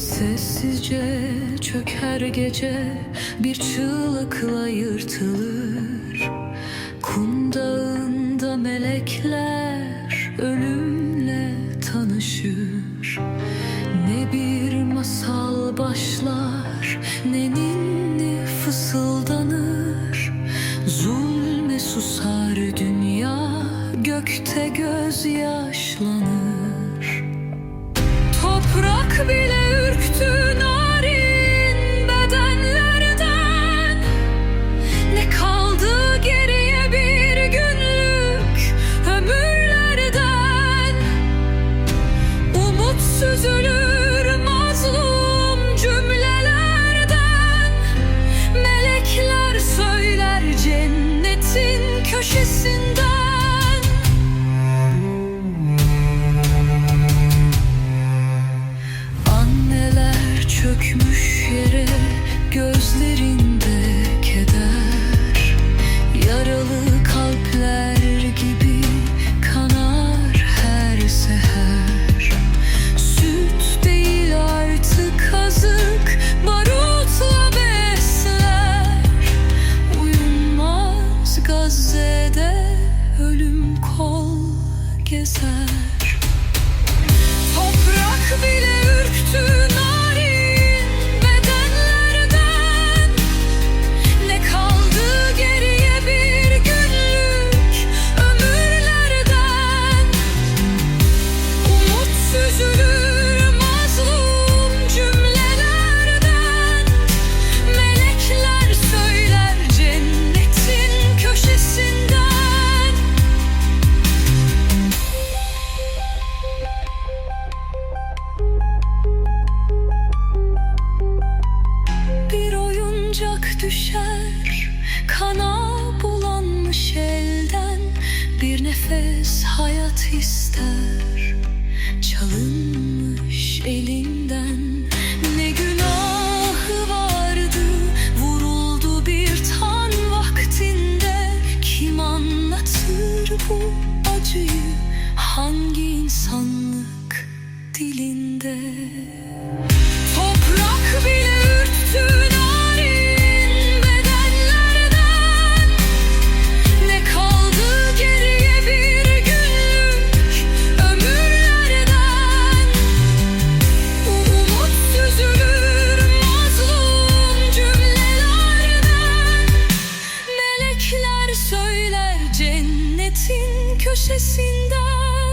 Sessizce çöker gece bir çığlıkla yırtılır. Kum melekler ölümle tanışır. Ne bir masal başlar ne ninni fısıldanır. Zulme susar dünya gökte gözyaşlanır Toprak bile ürktü narin bedenlerden. Ne kaldı geriye bir günlük ömürlerden? Umut süzülür gezer Toprak kana bulanmış elden Bir nefes hayat ister. Çalınmış elinden Ne günahı vardı? Vuruldu bir tan vaktinde. Kim anlatır bu acıyı? Hangi insanlık dilinde? Toprak bile ürktü cennetin köşesinden